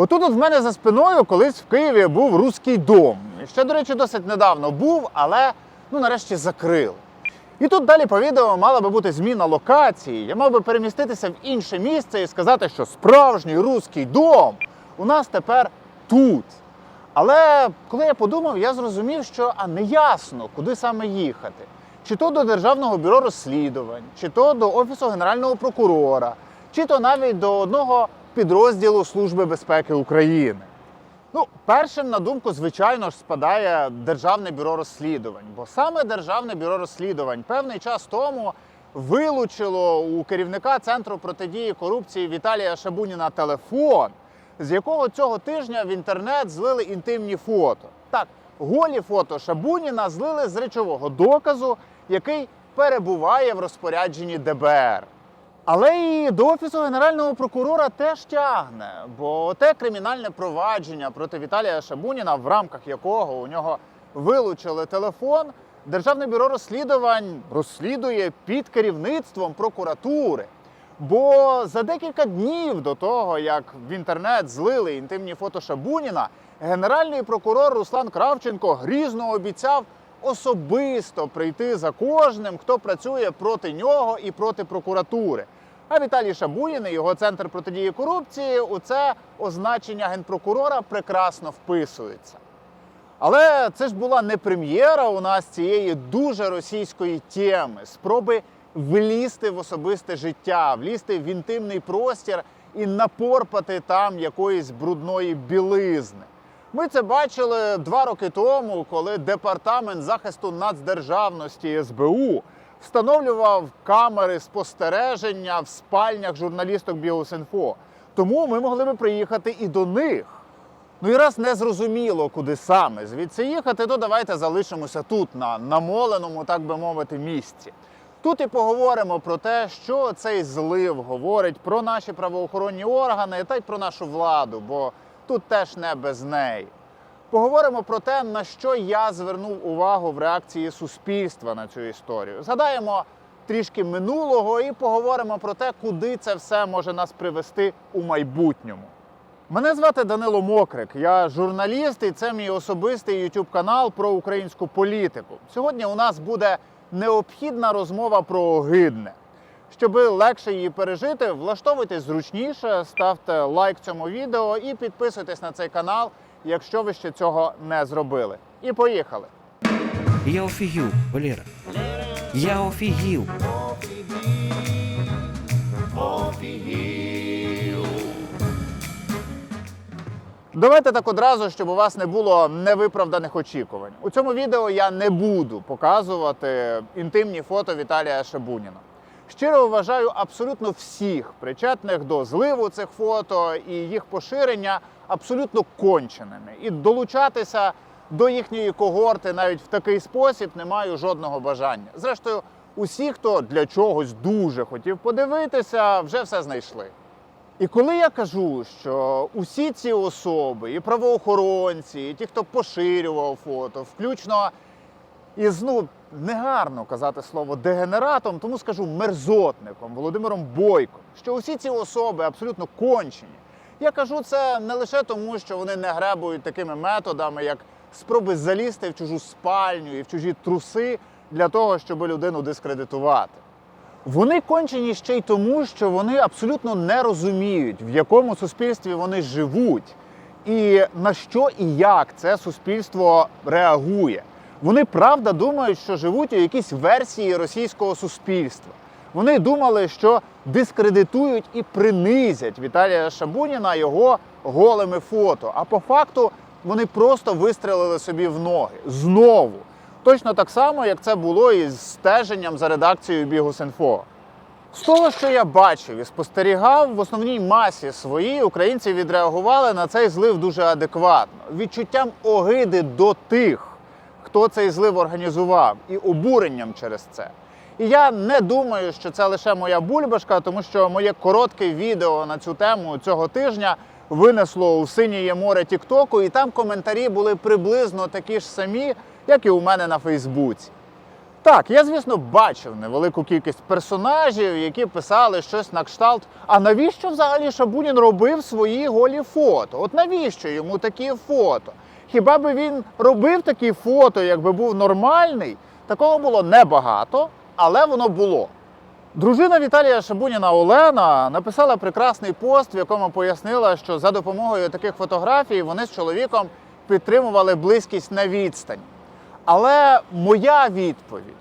Отут от в мене за спиною колись в Києві був руський дом. Ще, до речі, досить недавно був, але ну нарешті закрили. І тут далі по відео мала би бути зміна локації. Я мав би переміститися в інше місце і сказати, що справжній руський дом у нас тепер тут. Але коли я подумав, я зрозумів, що а не ясно, куди саме їхати. Чи то до Державного бюро розслідувань, чи то до Офісу Генерального прокурора, чи то навіть до одного підрозділу Служби безпеки України. Ну, першим на думку, звичайно ж, спадає Державне бюро розслідувань, бо саме Державне бюро розслідувань певний час тому вилучило у керівника Центру протидії корупції Віталія Шабуніна телефон, з якого цього тижня в інтернет злили інтимні фото. Так, голі фото Шабуніна злили з речового доказу, який перебуває в розпорядженні ДБР. Але і до офісу генерального прокурора теж тягне, бо те кримінальне провадження проти Віталія Шабуніна, в рамках якого у нього вилучили телефон, Державне бюро розслідувань розслідує під керівництвом прокуратури. Бо за декілька днів до того, як в інтернет злили інтимні фото Шабуніна, генеральний прокурор Руслан Кравченко грізно обіцяв особисто прийти за кожним, хто працює проти нього і проти прокуратури. А Віталій Шабунін і його центр протидії корупції у це означення генпрокурора прекрасно вписується. Але це ж була не прем'єра у нас цієї дуже російської теми, спроби влізти в особисте життя, влізти в інтимний простір і напорпати там якоїсь брудної білизни. Ми це бачили два роки тому, коли департамент захисту нацдержавності СБУ встановлював камери спостереження в спальнях журналісток Біосінфо. Тому ми могли би приїхати і до них. Ну і раз не зрозуміло, куди саме звідси їхати, то давайте залишимося тут, на намоленому, так би мовити, місці. Тут і поговоримо про те, що цей злив говорить про наші правоохоронні органи та й про нашу владу, бо тут теж не без неї. Поговоримо про те, на що я звернув увагу в реакції суспільства на цю історію. Згадаємо трішки минулого і поговоримо про те, куди це все може нас привести у майбутньому. Мене звати Данило Мокрик. Я журналіст, і це мій особистий youtube канал про українську політику. Сьогодні у нас буде необхідна розмова про огидне. Щоб легше її пережити, влаштовуйтесь зручніше, ставте лайк цьому відео і підписуйтесь на цей канал, якщо ви ще цього не зробили. І поїхали! Я офігів, Валера. Я офігів. Давайте так одразу, щоб у вас не було невиправданих очікувань. У цьому відео я не буду показувати інтимні фото Віталія Шабуніна. Щиро вважаю абсолютно всіх причетних до зливу цих фото і їх поширення абсолютно конченими. І долучатися до їхньої когорти навіть в такий спосіб не маю жодного бажання. Зрештою, усі, хто для чогось дуже хотів подивитися, вже все знайшли. І коли я кажу, що усі ці особи, і правоохоронці, і ті, хто поширював фото, включно із ну негарно казати слово дегенератом, тому скажу мерзотником Володимиром Бойком, що усі ці особи абсолютно кончені. Я кажу це не лише тому, що вони не гребують такими методами, як спроби залізти в чужу спальню і в чужі труси для того, щоб людину дискредитувати. Вони кончені ще й тому, що вони абсолютно не розуміють, в якому суспільстві вони живуть, і на що і як це суспільство реагує. Вони правда думають, що живуть у якійсь версії російського суспільства. Вони думали, що дискредитують і принизять Віталія Шабуніна його голими фото. А по факту вони просто вистрелили собі в ноги знову. Точно так само, як це було із стеженням за редакцією Бігус.Інфо. З того, що я бачив і спостерігав, в основній масі своїй українці відреагували на цей злив дуже адекватно, відчуттям огиди до тих, хто цей злив організував, і обуренням через це. І я не думаю, що це лише моя бульбашка, тому що моє коротке відео на цю тему цього тижня винесло у синє море Тіктоку, і там коментарі були приблизно такі ж самі, як і у мене на Фейсбуці. Так, я, звісно, бачив невелику кількість персонажів, які писали щось на кшталт. А навіщо взагалі Шабунін робив свої голі фото? От навіщо йому такі фото? Хіба би він робив такі фото, якби був нормальний? Такого було небагато, але воно було. Дружина Віталія Шабуніна Олена написала прекрасний пост, в якому пояснила, що за допомогою таких фотографій вони з чоловіком підтримували близькість на відстані. Але моя відповідь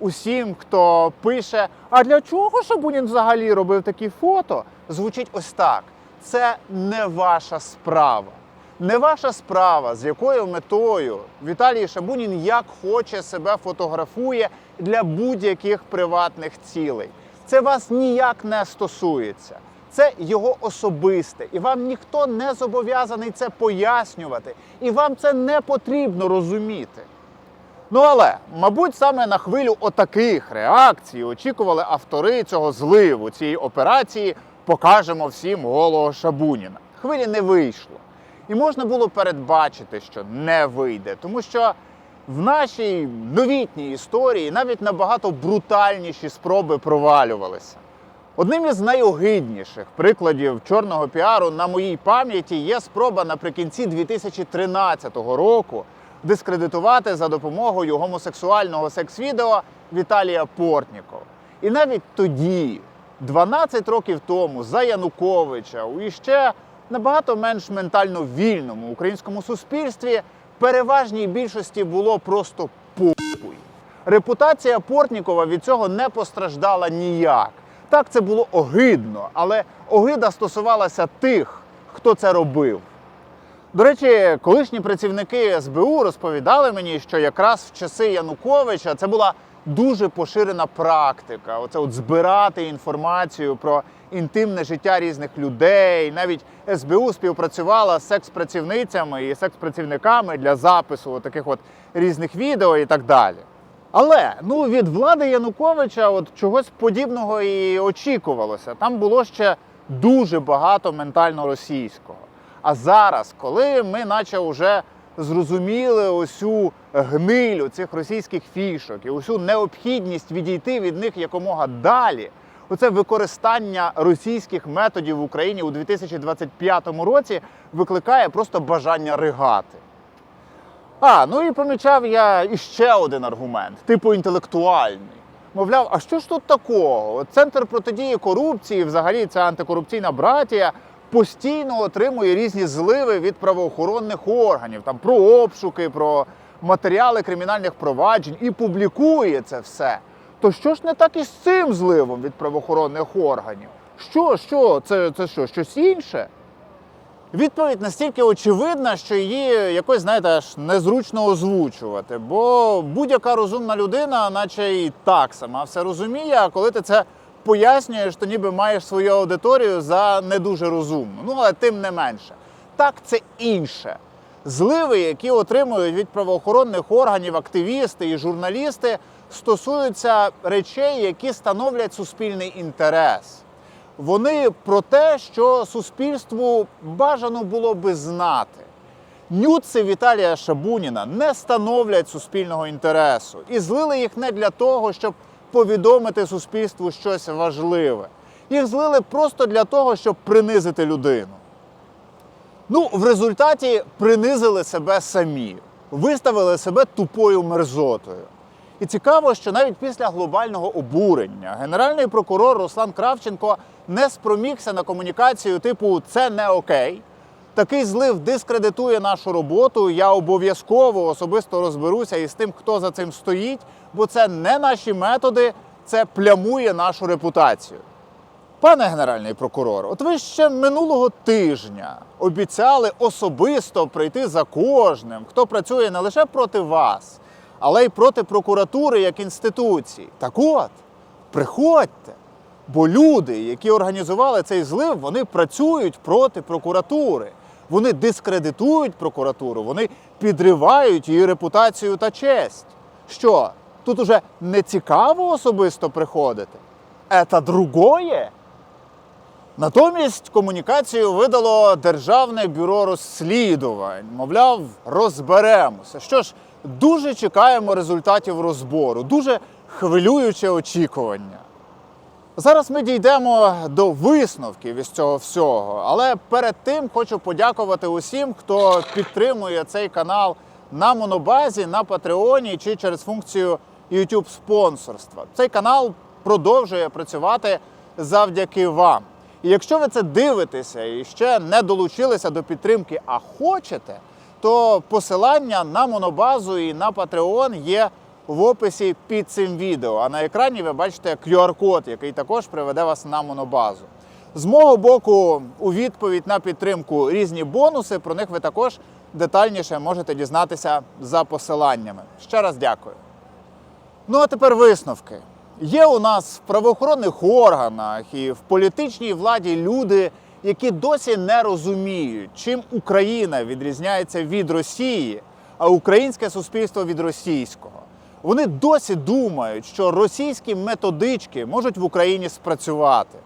усім, хто пише, а для чого Шабунін взагалі робив такі фото, звучить ось так: це не ваша справа. Не ваша справа, з якою метою Віталій Шабунін як хоче себе фотографує для будь-яких приватних цілей. Це вас ніяк не стосується. Це його особисте, і вам ніхто не зобов'язаний це пояснювати, і вам це не потрібно розуміти. Ну але, мабуть, саме на хвилю отаких реакцій очікували автори цього зливу, цієї операції покажемо всім голого Шабуніна. Хвилі не вийшло. І можна було передбачити, що не вийде, тому що в нашій новітній історії навіть набагато брутальніші спроби провалювалися. Одним із найогидніших прикладів чорного піару на моїй пам'яті є спроба наприкінці 2013 року дискредитувати за допомогою гомосексуального секс-відео Віталія Портнікова. І навіть тоді, 12 років тому, за Януковича, у іще набагато менш ментально вільному українському суспільстві переважній більшості було просто похуй. Репутація Портнікова від цього не постраждала ніяк. Так, це було огидно, але огида стосувалася тих, хто це робив. До речі, колишні працівники СБУ розповідали мені, що якраз в часи Януковича це була дуже поширена практика. Оце от збирати інформацію про інтимне життя різних людей. Навіть СБУ співпрацювала з секс-працівницями і секс-працівниками для запису таких от різних відео і так далі. Але ну від влади Януковича от чогось подібного і очікувалося. Там було ще дуже багато ментально російського. А зараз, коли ми, наче вже зрозуміли усю гнилю цих російських фішок і усю необхідність відійти від них якомога далі, оце використання російських методів в Україні у 2025 році викликає просто бажання ригати. А, ну і помічав я іще один аргумент, типу інтелектуальний. Мовляв, а що ж тут такого? Центр протидії корупції, взагалі ця антикорупційна братія, постійно отримує різні зливи від правоохоронних органів, там про обшуки, про матеріали кримінальних проваджень і публікує це все. То що ж не так із цим зливом від правоохоронних органів? Що, що, це, це що, щось інше? Відповідь настільки очевидна, що її якось, знаєте, аж незручно озвучувати. Бо будь-яка розумна людина, наче і так сама все розуміє, а коли ти це пояснюєш, то ніби маєш свою аудиторію за не дуже розумну. Ну, але тим не менше. Так, це інше. Зливи, які отримують від правоохоронних органів активісти і журналісти, стосуються речей, які становлять суспільний інтерес. Вони про те, що суспільству бажано було би знати. Нюци Віталія Шабуніна не становлять суспільного інтересу і злили їх не для того, щоб повідомити суспільству щось важливе. Їх злили просто для того, щоб принизити людину. Ну, в результаті принизили себе самі, виставили себе тупою мерзотою. І цікаво, що навіть після глобального обурення генеральний прокурор Руслан Кравченко не спромігся на комунікацію типу Це не окей. Такий злив дискредитує нашу роботу. Я обов'язково особисто розберуся із тим, хто за цим стоїть, бо це не наші методи, це плямує нашу репутацію. Пане генеральний прокурор, от ви ще минулого тижня обіцяли особисто прийти за кожним, хто працює не лише проти вас, але й проти прокуратури як інституції. Так от, приходьте. Бо люди, які організували цей злив, вони працюють проти прокуратури. Вони дискредитують прокуратуру, вони підривають її репутацію та честь. Що, тут уже не цікаво особисто приходити? Це другое? Натомість комунікацію видало Державне бюро розслідувань. Мовляв, розберемося. Що ж, дуже чекаємо результатів розбору, дуже хвилююче очікування. Зараз ми дійдемо до висновків із цього всього, але перед тим хочу подякувати усім, хто підтримує цей канал на монобазі, на Патреоні чи через функцію YouTube спонсорства. Цей канал продовжує працювати завдяки вам. І якщо ви це дивитеся і ще не долучилися до підтримки, а хочете, то посилання на монобазу і на Patreon є в описі під цим відео. А на екрані ви бачите QR-код, який також приведе вас на монобазу. З мого боку, у відповідь на підтримку різні бонуси. Про них ви також детальніше можете дізнатися за посиланнями. Ще раз дякую. Ну а тепер висновки. Є у нас в правоохоронних органах і в політичній владі люди, які досі не розуміють, чим Україна відрізняється від Росії, а українське суспільство від російського. Вони досі думають, що російські методички можуть в Україні спрацювати.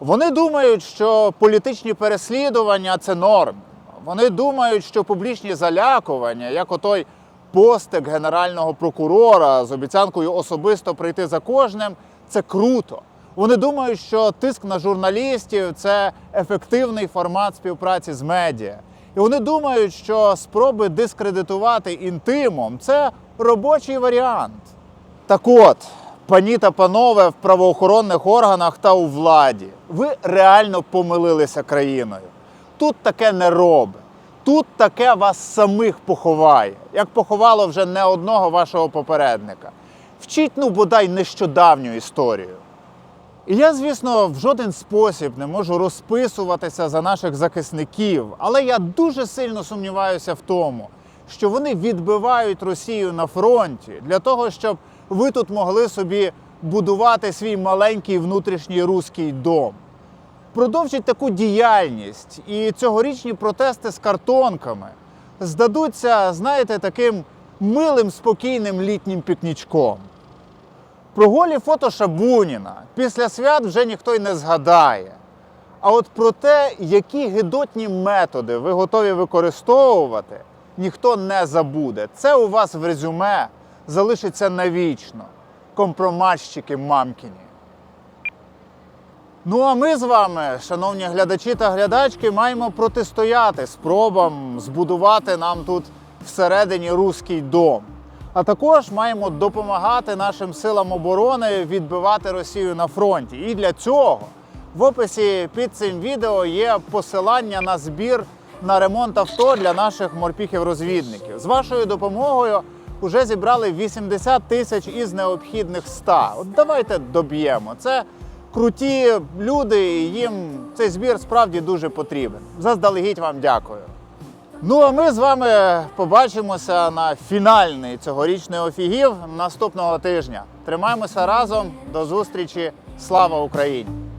Вони думають, що політичні переслідування це норм. Вони думають, що публічні залякування, як отой постик генерального прокурора з обіцянкою особисто прийти за кожним, це круто. Вони думають, що тиск на журналістів це ефективний формат співпраці з медіа. І вони думають, що спроби дискредитувати інтимом це робочий варіант. Так от, пані та панове в правоохоронних органах та у владі, ви реально помилилися країною. Тут таке не робить. Тут таке вас самих поховає, як поховало вже не одного вашого попередника. Вчіть, ну, бодай нещодавню історію. І я, звісно, в жоден спосіб не можу розписуватися за наших захисників, але я дуже сильно сумніваюся в тому, що вони відбивають Росію на фронті для того, щоб ви тут могли собі будувати свій маленький внутрішній руський дом. Продовжіть таку діяльність, і цьогорічні протести з картонками здадуться, знаєте, таким милим, спокійним літнім пікнічком. Про голі фото Шабуніна після свят вже ніхто й не згадає. А от про те, які гидотні методи ви готові використовувати, ніхто не забуде. Це у вас в резюме залишиться навічно. Компроматщики мамкіні. Ну а ми з вами, шановні глядачі та глядачки, маємо протистояти спробам збудувати нам тут всередині руський дом. А також маємо допомагати нашим силам оборони відбивати Росію на фронті. І для цього в описі під цим відео є посилання на збір на ремонт авто для наших морпіхів-розвідників. З вашою допомогою вже зібрали 80 тисяч із необхідних 100. От давайте доб'ємо. Це круті люди, і їм цей збір справді дуже потрібен. Заздалегідь вам дякую. Ну а ми з вами побачимося на фінальний цьогорічний офігів наступного тижня. Тримаємося разом. До зустрічі. Слава Україні!